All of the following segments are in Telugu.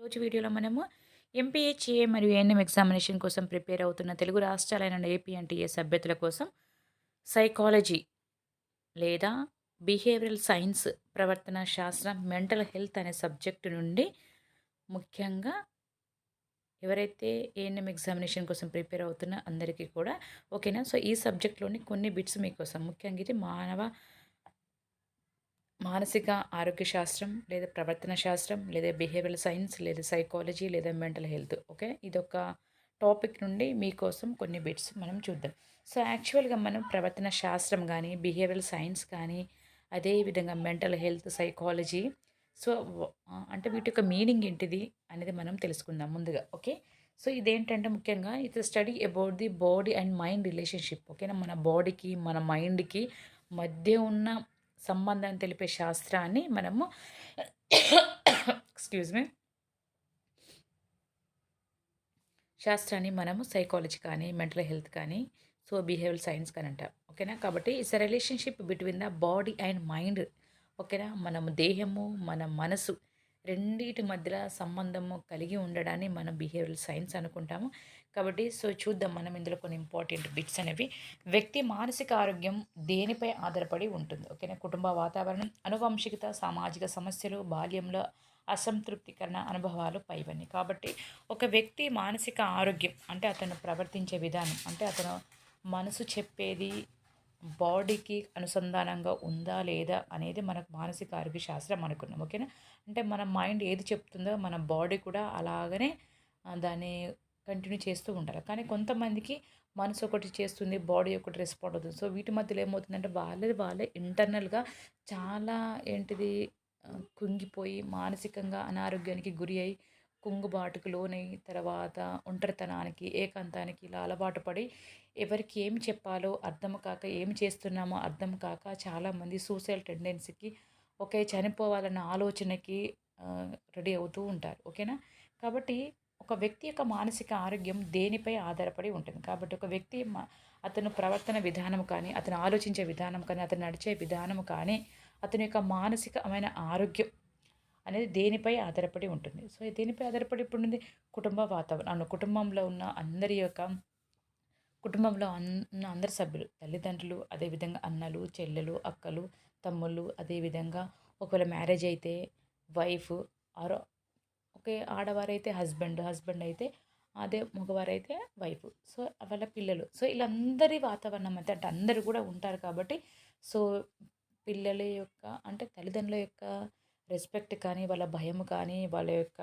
రోజు వీడియోలో మనము ఎంపీహెచ్ఏ మరియు ఏఎన్ఎం ఎగ్జామినేషన్ కోసం ప్రిపేర్ అవుతున్న తెలుగు రాష్ట్రాలైన ఏపీ అండ్ టీఎస్ అభ్యర్థుల కోసం సైకాలజీ లేదా బిహేవియరల్ సైన్స్ ప్రవర్తన శాస్త్రం మెంటల్ హెల్త్ అనే సబ్జెక్టు నుండి ముఖ్యంగా ఎవరైతే ఏఎన్ఎం ఎగ్జామినేషన్ కోసం ప్రిపేర్ అవుతున్న అందరికీ కూడా ఓకేనా సో ఈ సబ్జెక్ట్లోని కొన్ని బిట్స్ మీకోసం ముఖ్యంగా ఇది మానవ మానసిక ఆరోగ్య శాస్త్రం లేదా ప్రవర్తన శాస్త్రం లేదా బిహేవియల్ సైన్స్ లేదా సైకాలజీ లేదా మెంటల్ హెల్త్ ఓకే ఇదొక టాపిక్ నుండి మీకోసం కొన్ని బిట్స్ మనం చూద్దాం. సో యాక్చువల్గా మనం ప్రవర్తన శాస్త్రం కానీ బిహేవియల్ సైన్స్ కానీ అదేవిధంగా మెంటల్ హెల్త్ సైకాలజీ సో అంటే వీటి యొక్క మీనింగ్ ఏంటిది అనేది మనం తెలుసుకుందాం ముందుగా ఓకే సో ఇదేంటంటే ముఖ్యంగా ఇది study about the body and mind relationship ఓకేనా మన బాడీకి మన మైండ్కి మధ్య ఉన్న సంబంధాన్ని తెలిపే శాస్త్రాన్ని మనము ఎక్స్క్యూజ్ మీ శాస్త్రాన్ని మనము సైకాలజీ కానీ మెంటల్ హెల్త్ కానీ సో బిహేవియల్ సైన్స్ కానీ అంటాం. ఓకేనా కాబట్టి it's relationship between the body and mind ఓకేనా మనము దేహము మన మనసు రెండింటి మధ్య సంబంధము కలిగి ఉండడాన్ని మనం బిహేవియల్ సైన్స్ అనుకుంటాము. కాబట్టి సో చూద్దాం మనం ఇందులో కొన్ని ఇంపార్టెంట్ బిట్స్ అనేవి. వ్యక్తి మానసిక ఆరోగ్యం దేనిపై ఆధారపడి ఉంటుంది? ఓకేనా కుటుంబ వాతావరణం అనువంశికత సామాజిక సమస్యలు బాల్యంలో అసంతృప్తికరణ అనుభవాలు పైవన్నీ. కాబట్టి ఒక వ్యక్తి మానసిక ఆరోగ్యం అంటే అతను ప్రవర్తించే విధానం అంటే అతను మనసు చెప్పేది బాడీకి అనుసంధానంగా ఉందా లేదా అనేది మనకు మానసిక ఆరోగ్య శాస్త్రం అనుకున్నాం. ఓకేనా? అంటే మన మైండ్ ఏది చెప్తుందో మన బాడీ కూడా అలాగనే దాన్ని కంటిన్యూ చేస్తూ ఉంటారు కానీ కొంతమందికి మనసు ఒకటి చేస్తుంది బాడీ ఒకటి రెస్పాండ్ అవుతుంది. సో వీటి మధ్యలో ఏమవుతుందంటే వాళ్ళది వాళ్ళే ఇంటర్నల్గా చాలా ఏంటిది కుంగిపోయి మానసికంగా అనారోగ్యానికి గురి అయి కుంగుబాటుకు లోనై తర్వాత ఒంటరితనానికి ఏకాంతానికి ఇలా అలవాటు పడి ఎవరికి ఏమి చెప్పాలో అర్థం కాక ఏమి చేస్తున్నామో అర్థం కాక చాలామంది సూసైడ్ టెండెన్సీకి ఒకే చనిపోవాలన్న ఆలోచనకి రెడీ అవుతూ ఉంటారు. ఓకేనా? కాబట్టి ఒక వ్యక్తి యొక్క మానసిక ఆరోగ్యం దేనిపై ఆధారపడి ఉంటుంది? కాబట్టి ఒక వ్యక్తి అతను ప్రవర్తన విధానం కానీ అతను ఆలోచించే విధానం కానీ అతను నడిచే విధానం కానీ అతని యొక్క మానసికమైన ఆరోగ్యం అనేది దేనిపై ఆధారపడి ఉంటుంది? సో దేనిపై ఆధారపడి ఉంటుంది? కుటుంబ వాతావరణం కుటుంబంలో ఉన్న అందరి యొక్క కుటుంబంలో అన్న అందరి సభ్యులు తల్లిదండ్రులు అదేవిధంగా అన్నలు చెల్లెలు అక్కలు తమ్ముళ్ళు అదేవిధంగా ఒకవేళ మ్యారేజ్ అయితే వైఫ్ ఆరో ఒకే ఆడవారైతే హస్బెండ్ హస్బెండ్ అయితే అదే మగవారైతే వైఫ్. సో వాళ్ళ పిల్లలు. సో వీళ్ళందరి వాతావరణం అయితే అంటే అందరూ కూడా ఉంటారు కాబట్టి సో పిల్లల యొక్క అంటే తల్లిదండ్రుల యొక్క రెస్పెక్ట్ కానీ వాళ్ళ భయం కానీ వాళ్ళ యొక్క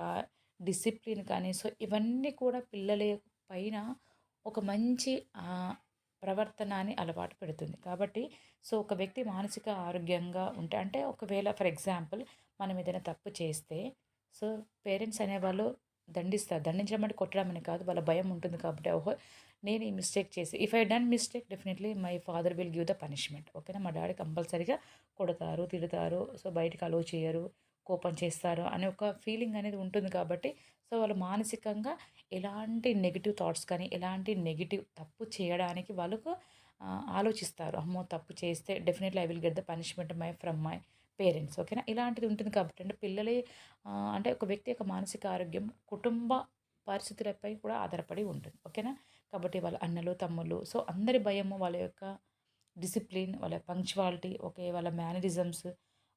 డిసిప్లిన్ కానీ సో ఇవన్నీ కూడా పిల్లల పైన ఒక మంచి ప్రవర్తనని అలవాటు పెడుతుంది. కాబట్టి సో ఒక వ్యక్తి మానసిక ఆరోగ్యంగా ఉంటే అంటే ఒకవేళ ఫర్ ఎగ్జాంపుల్ మనం ఏదైనా తప్పు చేస్తే సో పేరెంట్స్ అనేవాళ్ళు దండిస్తారు. దండించడం అంటే కొట్టడం అని కాదు వాళ్ళ భయం ఉంటుంది కాబట్టి ఓహో నేను ఈ మిస్టేక్ చేసి if I done mistake definitely my father will give the punishment ఓకేనా? మా డాడీ కంపల్సరీగా కొడతారు తిడతారు సో బయటకు అలో చేయరు కోపం చేస్తారు అనే ఒక ఫీలింగ్ అనేది ఉంటుంది కాబట్టి సో వాళ్ళు మానసికంగా ఎలాంటి నెగిటివ్ థాట్స్ కానీ ఎలాంటి నెగిటివ్ తప్పు చేయడానికి వాళ్ళకు ఆలోచిస్తారు. అమ్మో! తప్పు చేస్తే definitely I will get the punishment my from my parents. ఓకేనా? ఇలాంటిది ఉంటుంది కాబట్టి అంటే పిల్లలే అంటే ఒక వ్యక్తి యొక్క మానసిక ఆరోగ్యం కుటుంబ పరిస్థితులపై కూడా ఆధారపడి ఉంటుంది. ఓకేనా? కాబట్టి వాళ్ళ అన్నలు తమ్ముళ్ళు సో అందరి భయము వాళ్ళ యొక్క డిసిప్లిన్ వాళ్ళ పంక్చువాలిటీ ఓకే వాళ్ళ మేనరిజమ్స్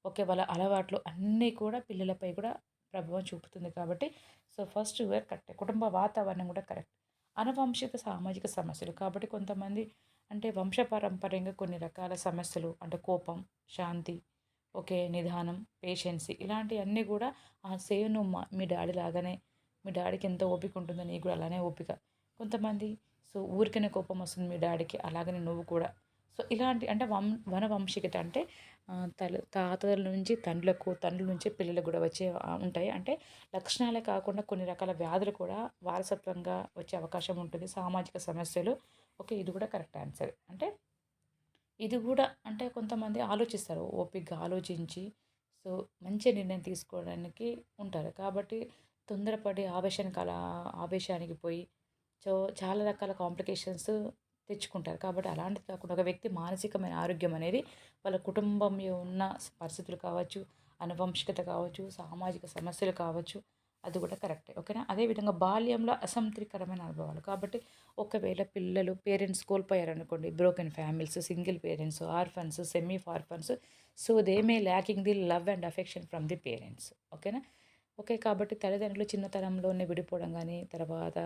ఓకే వాళ్ళ అలవాట్లు అన్నీ కూడా పిల్లలపై కూడా ప్రభావం చూపుతుంది కాబట్టి సో ఫస్ట్ వేర్ కరెక్ట్ కుటుంబ వాతావరణం కూడా కరెక్ట్ అనువంశిక సామాజిక సమస్యలు కాబట్టి కొంతమంది అంటే వంశపారంపర్యంగా కొన్ని రకాల సమస్యలు అంటే కోపం శాంతి ఓకే నిదానం పేషెన్సీ ఇలాంటివన్నీ కూడా ఆ సేవ్ నువ్వు మీ డాడీ లాగానే మీ డాడీకి ఎంత ఓపిక ఉంటుందో నీకు కూడా అలానే ఓపిక. కొంతమంది సో ఊరికనే కోపం వస్తుంది మీ డాడీకి అలాగనే నువ్వు కూడా. సో ఇలాంటి అంటే వం వన వంశికత అంటే తల తాతల నుంచి తండ్రులకు తండ్రుల నుంచి పిల్లలకు కూడా వచ్చే ఉంటాయి. అంటే లక్షణాలే కాకుండా కొన్ని రకాల వ్యాధులు కూడా వారసత్వంగా వచ్చే అవకాశం ఉంటుంది. సామాజిక సమస్యలు. ఓకే ఇది కూడా కరెక్ట్ ఆన్సర్. అంటే ఇది కూడా అంటే కొంతమంది ఆలోచిస్తారు. ఓపికగా ఆలోచించి సో మంచి నిర్ణయం తీసుకోవడానికి ఉంటారు. కాబట్టి తొందరపడి ఆవేశానికి అలా ఆవేశానికి పోయి సో చాలా రకాల కాంప్లికేషన్స్ తెచ్చుకుంటారు. కాబట్టి అలాంటిది కాకుండా ఒక వ్యక్తి మానసికమైన ఆరోగ్యం అనేది వాళ్ళ కుటుంబంలో ఉన్న పరిస్థితులు కావచ్చు అనువంశికత కావచ్చు సామాజిక సమస్యలు కావచ్చు అది కూడా కరెక్టే. ఓకేనా? అదేవిధంగా బాల్యంలో అసంతృప్తికరమైన అనుభవాలు. కాబట్టి ఒకవేళ పిల్లలు parents కోల్పోయారనుకోండి broken families single parents orphans semi orphans so they may lacking the love and affection from the parents ఓకేనా? ఓకే కాబట్టి తల్లిదండ్రులు చిన్నతనంలోనే విడిపోవడం కానీ తర్వాత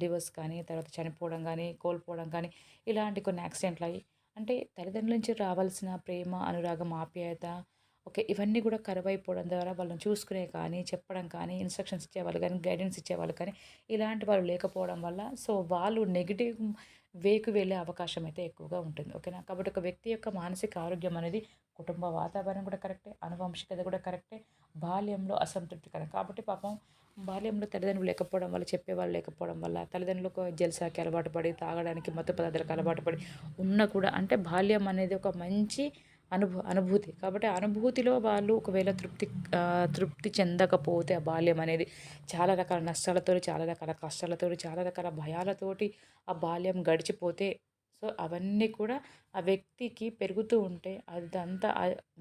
డివోర్స్ కానీ తర్వాత చనిపోవడం కానీ కోల్పోవడం కానీ ఇలాంటి కొన్ని యాక్సిడెంట్లు అయ్యి అంటే తల్లిదండ్రుల నుంచి రావాల్సిన ప్రేమ అనురాగం ఆప్యాయత ఓకే ఇవన్నీ కూడా కరువైపోవడం ద్వారా వాళ్ళని చూసుకునే కానీ చెప్పడం కానీ ఇన్స్ట్రక్షన్స్ ఇచ్చేవాళ్ళు కానీ గైడెన్స్ ఇచ్చేవాళ్ళు కానీ ఇలాంటి వాళ్ళు లేకపోవడం వల్ల సో వాళ్ళు నెగిటివ్ వేకు వెళ్ళే అవకాశం అయితే ఎక్కువగా ఉంటుంది ఓకేనా? కాబట్టి ఒక వ్యక్తి యొక్క మానసిక ఆరోగ్యం అనేది కుటుంబ వాతావరణం కూడా కరెక్టే అనువంశికత కూడా కరెక్టే బాల్యంలో అసంతృప్తికరం కాబట్టి పాపం బాల్యంలో తల్లిదండ్రులు లేకపోవడం వల్ల చెప్పేవాళ్ళు లేకపోవడం వల్ల తల్లిదండ్రులకు జల్సాకి అలవాటు పడి తాగడానికి మత్తు పదార్థాలకు అలవాటు పడి ఉన్న కూడా అంటే బాల్యం అనేది ఒక మంచి అనుభూ అనుభూతి. కాబట్టి అనుభూతిలో వాళ్ళు ఒకవేళ తృప్తి తృప్తి చెందకపోతే ఆ బాల్యం అనేది చాలా రకాల నష్టాలతో చాలా రకాల కష్టాలతో చాలా రకాల భయాలతోటి ఆ బాల్యం గడిచిపోతే సో అవన్నీ కూడా ఆ వ్యక్తికి పెరుగుతూ ఉంటే అదంతా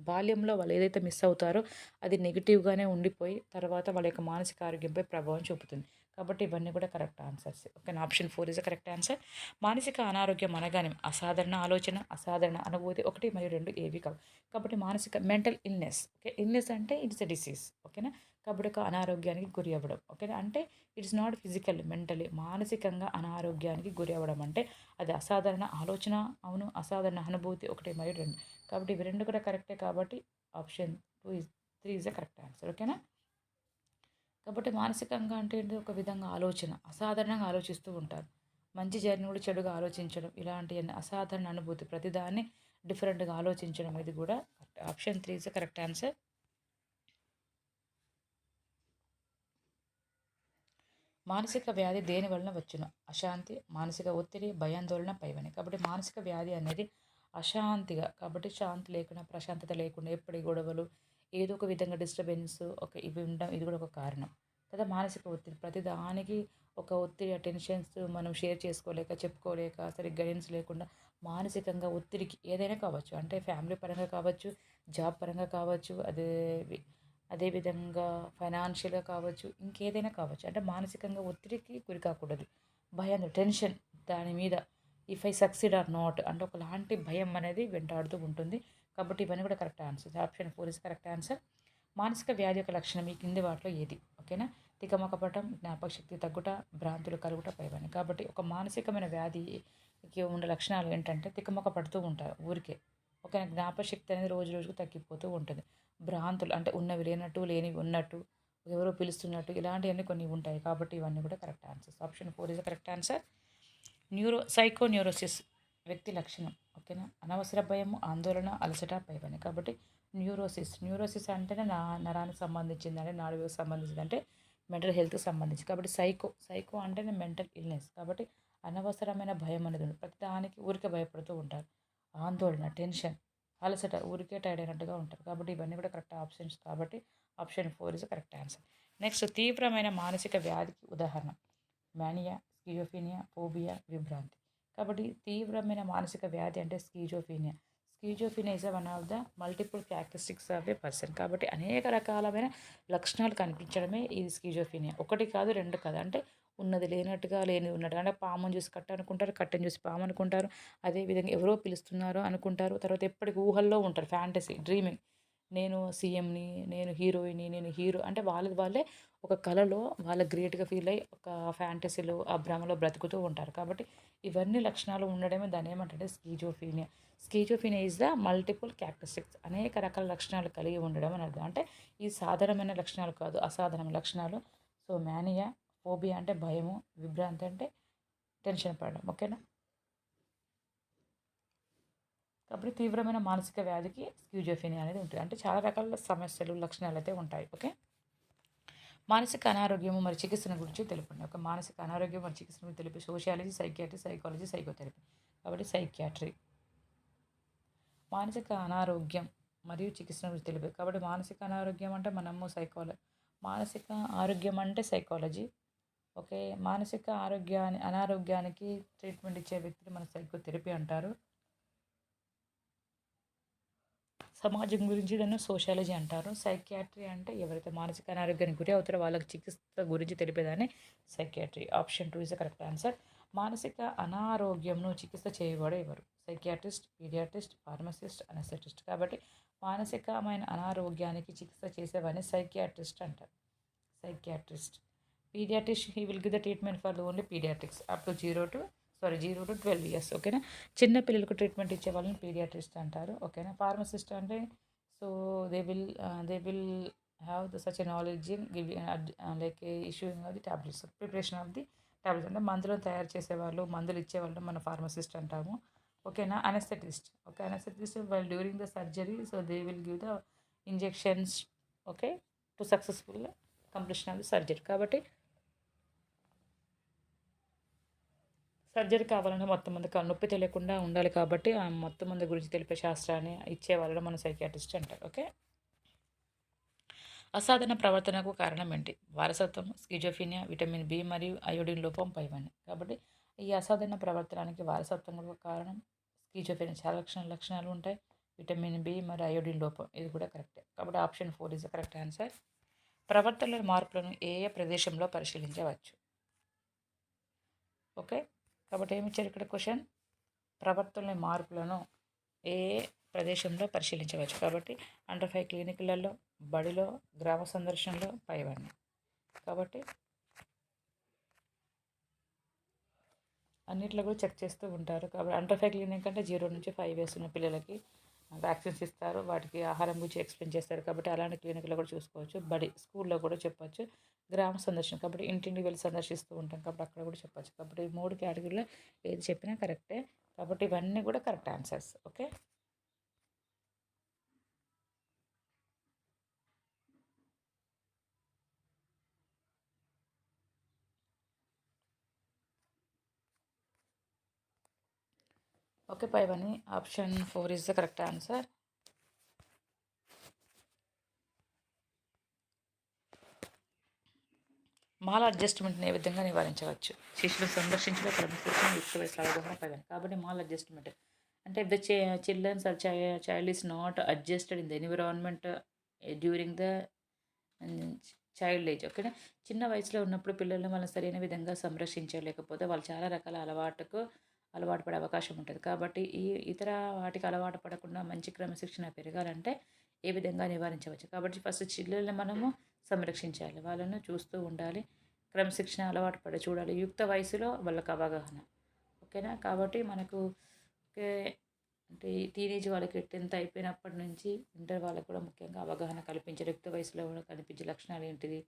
బాల్యంలో వాళ్ళు ఏదైతే మిస్ అవుతారో అది నెగిటివ్గానే ఉండిపోయి తర్వాత వాళ్ళ యొక్క మానసిక ఆరోగ్యంపై ప్రభావం చూపుతుంది. కాబట్టి ఇవన్నీ కూడా correct answers. Okay option four is correct answer. మానసిక అనారోగ్యం అనగానే అసాధారణ ఆలోచన అసాధారణ అనుభూతి ఒకటి మరియు రెండు ఏవి కావు. కాబట్టి మానసిక మెంటల్ ఇల్నెస్. ఓకే ఇల్నెస్ అంటే ఇట్స్ ఎ డిసీజ్. ఓకేనా? కాబట్టి ఒక అనారోగ్యానికి గురి అవ్వడం. ఓకేనా? అంటే ఇట్స్ నాట్ ఫిజికల్ మెంటలీ మానసికంగా అనారోగ్యానికి గురి అవ్వడం అంటే అది అసాధారణ ఆలోచన అవును. అసాధారణ అనుభూతి ఒకటి మరియు రెండు. కాబట్టి ఇవి రెండు కూడా కరెక్టే కాబట్టి option two is three is the correct answer ఓకేనా? కాబట్టి మానసికంగా అంటే ఏంటి? ఒక విధంగా ఆలోచన. అసాధారణంగా ఆలోచిస్తూ ఉంటారు. మంచి జరిగిన కూడా చెడుగా ఆలోచించడం ఇలాంటి అసాధారణ అనుభూతి ప్రతిదాన్ని డిఫరెంట్గా ఆలోచించడం ఇది కూడా option three is correct answer మానసిక వ్యాధి దేని వలన వచ్చును? అశాంతి మానసిక ఒత్తిడి భయాందోళన పైవని. కాబట్టి మానసిక వ్యాధి అనేది అశాంతిగా కాబట్టి శాంతి లేకుండా ప్రశాంతత లేకుండా ఎప్పటి గొడవలు ఏదో ఒక విధంగా డిస్టర్బెన్స్ ఒక ఇవి ఉండడం ఇది కూడా ఒక కారణం. కదా మానసిక ఒత్తిడి. ప్రతిదానికి ఒక ఒత్తిడి టెన్షన్స్ మనం షేర్ చేసుకోలేక చెప్పుకోలేక సరిగ్గా గైడెన్స్ లేకుండా మానసికంగా ఒత్తిడికి ఏదైనా కావచ్చు. అంటే ఫ్యామిలీ పరంగా కావచ్చు జాబ్ పరంగా కావచ్చు అదే అదేవిధంగా ఫైనాన్షియల్గా కావచ్చు ఇంకేదైనా కావచ్చు. అంటే మానసికంగా ఒత్తిడికి గురి కాకూడదు. భయం టెన్షన్ దాని మీద if I succeed or not అంటే ఒకలాంటి భయం అనేది వెంటాడుతూ ఉంటుంది. కాబట్టి ఇవన్నీ కూడా correct answer option four is correct answer మానసిక వ్యాధి యొక్క లక్షణం ఈ కింది వాటిలో ఏది? ఓకేనా తికమకపటం జ్ఞాపక శక్తి తగ్గుట భ్రాంతులు కలుగుట పైవని కాబట్టి ఒక మానసికమైన వ్యాధికి ఉండే లక్షణాలు ఏంటంటే తికమక పడుతూ ఉంటారు ఊరికే. ఓకేనా? జ్ఞాపశక్తి అనేది రోజు రోజుకు తగ్గిపోతూ ఉంటుంది. భ్రాంతులు అంటే ఉన్నవి లేనట్టు లేనివి ఉన్నట్టు ఎవరో పిలుస్తున్నట్టు ఇలాంటివన్నీ కొన్ని ఉంటాయి. కాబట్టి ఇవన్నీ కూడా correct answers option four is correct answer neuro psycho neurosis వ్యక్తి లక్షణం. ఓకేనా అనవసర భయం ఆందోళన అలసట పైపని కాబట్టి న్యూరోసిస్ న్యూరోసిస్ అంటేనే నా నరానికి సంబంధించింది అంటే నాడుకు సంబంధించింది అంటే మెంటల్ హెల్త్కి సంబంధించి కాబట్టి సైకో సైకో అంటేనే మెంటల్ ఇల్నెస్ కాబట్టి అనవసరమైన భయం అనేది ఉంది ప్రతిదానికి ఊరికే భయపడుతూ ఉంటారు. ఆందోళన టెన్షన్ అలసట ఊరికే టైర్డ్ అయినట్టుగా ఉంటారు. కాబట్టి ఇవన్నీ కూడా కరెక్ట్ ఆప్షన్స్. కాబట్టి option four is correct answer. Next తీవ్రమైన మానసిక వ్యాధికి ఉదాహరణ. మ్యానియా స్కిజోఫీనియా ఫోబియా విభ్రాంతి. కాబట్టి తీవ్రమైన మానసిక వ్యాధి అంటే schizophrenia. Schizophrenia is one of the multiple characteristics of a person కాబట్టి అనేక రకాలమైన లక్షణాలు కనిపించడమే ఇది స్కీజోఫీనియా. ఒకటి కాదు రెండు కాదు. అంటే ఉన్నది లేనట్టుగా లేని ఉన్నట్టుగా. అంటే పాముని చూసి కట్ట అనుకుంటారు కట్టని చూసి పాము అనుకుంటారు. అదేవిధంగా ఎవరో పిలుస్తున్నారో అనుకుంటారు. తర్వాత ఎప్పటికీ ఊహల్లో ఉంటారు ఫ్యాంటసీ డ్రీమింగ్ నేను సీఎంని నేను హీరోయిని నేను హీరో అంటే వాళ్ళది వాళ్ళే ఒక కళలో వాళ్ళ గ్రేట్గా ఫీల్ అయ్యి ఒక ఫ్యాంటసీలో ఆ భ్రమలో బ్రతుకుతూ ఉంటారు. కాబట్టి ఇవన్నీ లక్షణాలు ఉండడమే దాని ఏమంటే schizophrenia schizophrenia is the multiple characteristics అనేక రకాల లక్షణాలు కలిగి ఉండడం అని అర్థం అంటే ఈ సాధారణమైన లక్షణాలు కాదు అసాధారణ లక్షణాలు. సో మేనియా ఫోబియా అంటే భయము విభ్రాంతి అంటే టెన్షన్ పడడం ఓకేనా? కాబట్టి తీవ్రమైన మానసిక వ్యాధికి స్క్యూజోఫినియా అనేది ఉంటుంది. అంటే చాలా రకాల సమస్యలు లక్షణాలు అయితే ఉంటాయి ఓకే? మానసిక అనారోగ్యము మరి చికిత్సను గురించి తెలుపండి ఒక మానసిక అనారోగ్యం మరి చికిత్సను గురించి తెలిపి సోషియాలజీ సైకియాట్రీ సైకాలజీ సైకోథెరపీ. కాబట్టి సైకియాట్రీ. మానసిక అనారోగ్యం మరియు చికిత్సను గురించి తెలిపి కాబట్టి మానసిక అనారోగ్యం అంటే మనము సైకాలజీ మానసిక ఆరోగ్యం అంటే సైకాలజీ ఓకే? మానసిక ఆరోగ్యాన్ని అనారోగ్యానికి ట్రీట్మెంట్ ఇచ్చే వ్యక్తులు మన సైకోథెరపీ అంటారు. సమాజం గురించి దాన్ని సోషాలజీ అంటారు. సైకియాట్రీ అంటే ఎవరైతే మానసిక అనారోగ్యానికి గురి అవుతారో వాళ్ళకి చికిత్స గురించి తెలిపేదాన్ని psychiatry. Option two is the correct answer. మానసిక అనారోగ్యంను చికిత్స చేయబడే ఎవరు? Psychiatrist paediatrist pharmacist anaesthetist. కాబట్టి మానసికమైన అనారోగ్యానికి చికిత్స చేసేవాడిని సైకియాట్రిస్ట్ అంటారు. Psychiatrist. Paediatrist he will give the treatment for only paediatrics up to zero to sorry zero to twelve years ఓకేనా చిన్న పిల్లలకు ట్రీట్మెంట్ ఇచ్చే వాళ్ళని పీడియాట్రిస్ట్ అంటారు ఓకేనా ఫార్మసిస్ట్ అంటే so they will they will have the such knowledge in give like issuing of the tablets preparation of the tablets అంటే మందులను తయారు చేసేవాళ్ళు మందులు ఇచ్చేవాళ్ళు మన ఫార్మసిస్ట్ అంటాము ఓకేనా anaesthetist okay anaesthetist well during the surgery so they will give the injections okay to successful completion of the surgery కాబట్టి సర్జరీ కావాలంటే మొత్తం మంది నొప్పి తెలియకుండా ఉండాలి కాబట్టి ఆ మొత్తం మంది గురించి తెలిపే శాస్త్రాన్ని ఇచ్చే వాళ్ళని మన సైకియాట్రిస్ట్ అంటారు ఓకే? అసాధారణ ప్రవర్తనకు కారణం ఏంటి? వారసత్వం స్కిజోఫీనియా విటమిన్ బి మరియు అయోడిన్ లోపం పైవన్నీ కాబట్టి ఈ అసాధారణ ప్రవర్తనానికి వారసత్వం కూడా కారణం స్కిజోఫీనియా. చాలా లక్షణ లక్షణాలు ఉంటాయి. విటమిన్ బి మరియు అయోడిన్ లోపం. ఇది కూడా కరెక్టే. కాబట్టి option four is the correct answer. ప్రవర్తనలో మార్పులను ఏ ఏ ప్రదేశంలో పరిశీలించవచ్చు? ఓకే? కాబట్టి ఏమి ఇచ్చారు ఇక్కడ క్వశ్చన్? ప్రవర్తన మార్పులను ఏ ప్రదేశంలో పరిశీలించవచ్చు? కాబట్టి అండర్ ఫైవ్ క్లినిక్లలో బడిలో గ్రామ సందర్శనలో పైవన్నీ కాబట్టి అన్నిట్లో కూడా చెక్ చేస్తూ ఉంటారు. కాబట్టి అండర్ ఫైవ్ క్లినిక్ అంటే జీరో నుంచి ఫైవ్ ఇయర్స్ ఉన్న పిల్లలకి వ్యాక్సిన్స్ ఇస్తారు. వాటికి ఆహారం గురించి ఎక్స్ప్లెయిన్ చేస్తారు. కాబట్టి అలాంటి క్లినిక్లో కూడా చూసుకోవచ్చు. బడి స్కూల్లో కూడా చెప్పొచ్చు. గ్రామ సందర్శన కాబట్టి ఇంటింటికి వెళ్ళి సందర్శిస్తూ ఉంటాం. కాబట్టి అక్కడ కూడా చెప్పచ్చు. కాబట్టి ఈ మూడు కేటగిరీలో ఏది చెప్పినా కరెక్టే. కాబట్టి ఇవన్నీ కూడా correct answers. Okay? Okay పైవని option four is the correct answer. మాల అడ్జస్ట్మెంట్ని ఏ విధంగా నివారించవచ్చు? శిష్యులు సందర్శించడం క్రమశిక్షణ యుక్త వయసులో అవగాహన కాబట్టి మాల్ అడ్జస్ట్మెంట్. అంటే the children's or child is not adjusted in the environment during the child age ఓకేనా చిన్న వయసులో ఉన్నప్పుడు పిల్లల్ని మనం సరైన విధంగా సంరక్షించలేకపోతే వాళ్ళు చాలా రకాల అలవాటుకు అలవాటు పడే అవకాశం ఉంటుంది. కాబట్టి ఈ ఇతర వాటికి అలవాటు పడకుండా మంచి క్రమశిక్షణ పెరగాలంటే ఏ విధంగా నివారించవచ్చు? కాబట్టి ఫస్ట్ చిల్లల్ని మనము సంరక్షించాలి. వాళ్ళను చూస్తూ ఉండాలి. క్రమశిక్షణ అలవాటు పడి చూడాలి. యుక్త వయసులో వాళ్ళకి అవగాహన. ఓకేనా? కాబట్టి మనకు ఓకే అంటే టీనేజ్ వాళ్ళకి టెన్త్ అయిపోయినప్పటి నుంచి ఇంటర్ వాళ్ళకి కూడా ముఖ్యంగా అవగాహన కల్పించాలి. యుక్త వయసులో కూడా కనిపించే లక్షణాలు ఏంటిది?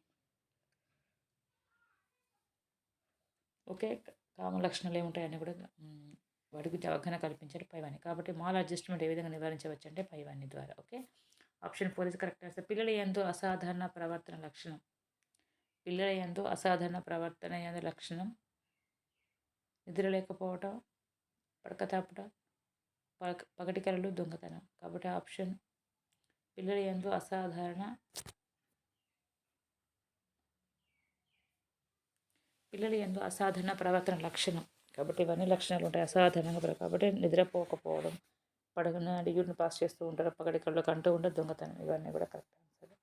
ఓకే కామ లక్షణాలు ఏముంటాయని కూడా వాడికి అవగాహన కల్పించాలి పైవాణి కాబట్టి మాల్ అడ్జస్ట్మెంట్ ఏ విధంగా నివారించవచ్చు అంటే పైవాణి ద్వారా okay? Option four is correct answer. పిల్లల ఎంతో అసాధారణ ప్రవర్తన లక్షణం. పిల్లల ఎంతో అసాధారణ ప్రవర్తన ఎందు లక్షణం. నిద్ర లేకపోవటం పడక తాపట పగ పగటి దొంగతనం. కాబట్టి ఆప్షన్ పిల్లల ఎందు అసాధారణ పిల్లలు ఎందు అసాధారణ ప్రవర్తన లక్షణం. కాబట్టి ఇవన్నీ లక్షణాలు ఉంటాయి. అసాధారణంగా కాబట్టి నిద్రపోకపోవడం పడగన డిగ్రీని పాస్ చేస్తూ ఉంటారు. పగడి కళ్ళు కంటూ ఉంటే దొంగతనం ఇవన్నీ కూడా correct answer.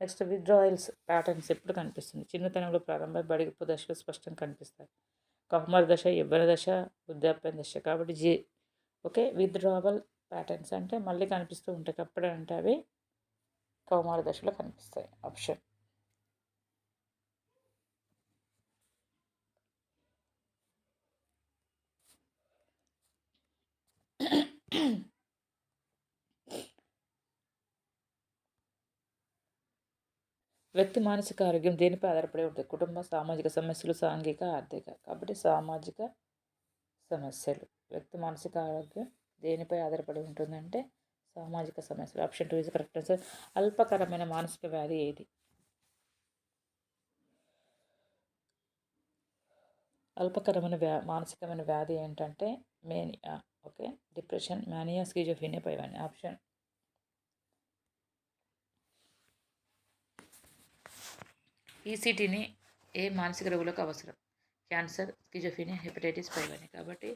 Next withdrawals patterns ఎప్పుడు కనిపిస్తుంది? చిన్నతనంలో ప్రారంభం బడిపు దశలు స్పష్టంగా కనిపిస్తాయి కౌమార దశ యవ్వన దశ వృద్ధాప్యం దశ. కాబట్టి జీ ఓకే విత్డ్రావల్ ప్యాటర్న్స్ అంటే మళ్ళీ కనిపిస్తూ ఉంటాయి. అప్పుడే అంటే అవి కౌమార దశలో కనిపిస్తాయి. ఆప్షన్. వ్యక్తి మానసిక ఆరోగ్యం దేనిపై ఆధారపడి ఉంటుంది? కుటుంబ సామాజిక సమస్యలు సాంఘిక ఆర్థిక. కాబట్టి సామాజిక సమస్యలు. వ్యక్తి మానసిక ఆరోగ్యం దేనిపై ఆధారపడి ఉంటుందంటే సామాజిక సమస్యలు. Option two is correct answer అల్పకరమైన మానసిక వ్యాధి ఏది? అల్పకరమైన వ్యా మానసికమైన వ్యాధి ఏంటంటే mania okay? Depression mania schizophrenia పైవన్నీ ఆప్షన్ ఈసీటీని ఏ మానసిక రోగులకు అవసరం? క్యాన్సర్ స్కిజోఫీనియా హెపటైటిస్ పైవన్నీ కాబట్టి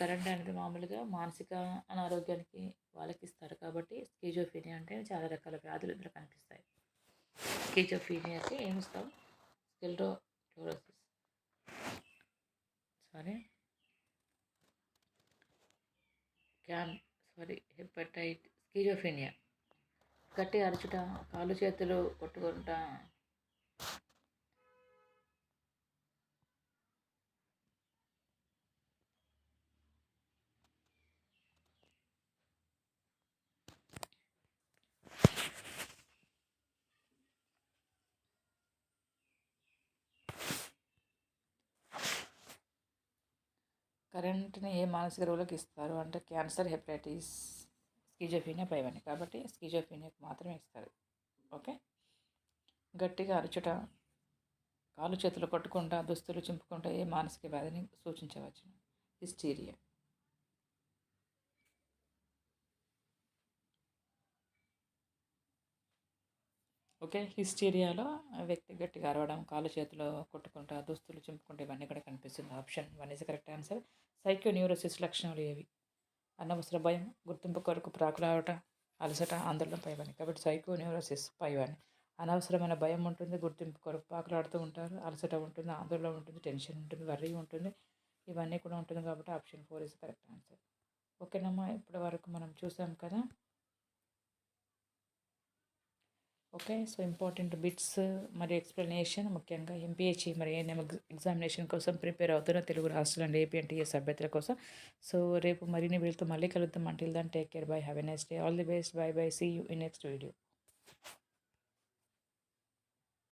కరెంట్ అనేది మామూలుగా మానసిక అనారోగ్యానికి వాళ్ళకి ఇస్తారు కాబట్టి స్కిజోఫీనియా అంటే చాలా రకాల వ్యాధులు ఇందులో కనిపిస్తాయి. స్కిజోఫీనియాకి ఏమి ఇస్తాం? స్కిల్డో సారీ. Can sorry హెపటైట్ schizophrenia. గట్టి అరచుట కాళ్ళు చేతులు కొట్టుకుంటా కరెంట్ని ఏ మానసిక రోగులకు ఇస్తారు? అంటే క్యాన్సర్ హెపటైటిస్ స్కిజోఫీనియా పైవని కాబట్టి స్కిజోఫీనియాకి మాత్రమే ఇస్తారు. ఓకే? గట్టిగా అరచుట కాలు చేతులు కొట్టుకుంటా దుస్తులు చింపుకుంటా ఏ మానసిక వ్యాధిని సూచించవచ్చు హిస్టీరియా. ఓకే? హిస్టీరియాలో వ్యక్తి గట్టిగా అరవడం కాలు చేతిలో కొట్టుకుంటా దుస్తులు చింపుకుంటే ఇవన్నీ కూడా కనిపిస్తుంది. Option one is correct answer psycho neurosis లక్షణాలు ఏవి? అనవసర భయం గుర్తింపు కొరకు ప్రాకులాడట అలసట ఆందోళన పైవని కాబట్టి సైకో న్యూరోసిస్ పైవని అనవసరమైన భయం ఉంటుంది గుర్తింపు కొరకు పాకులాడుతూ ఉంటారు అలసట ఉంటుంది ఆందోళన ఉంటుంది టెన్షన్ ఉంటుంది వర్రీ ఉంటుంది. ఇవన్నీ కూడా ఉంటుంది కాబట్టి option four is correct answer ఓకేనమ్మా ఇప్పటి వరకు మనం చూసాం కదా ఓకే సో ఇంపార్టెంట్ బిట్స్ మరియు ఎక్స్ప్లెనేషన్ ముఖ్యంగా ఎంపీహెచ్ఈ మరి ఏఎన్ఎం ఎగ్జామినేషన్ కోసం ప్రిపేర్ అవుతున్న తెలుగు రాష్ట్రాలు అండ్ ఏపీ అండ్ టీఎస్ అభ్యర్థుల కోసం. సో రేపు మరిన్ని వీళ్ళతో మళ్ళీ కలుద్దాం. Until then take care bye have a next day all the best bye bye see you in next video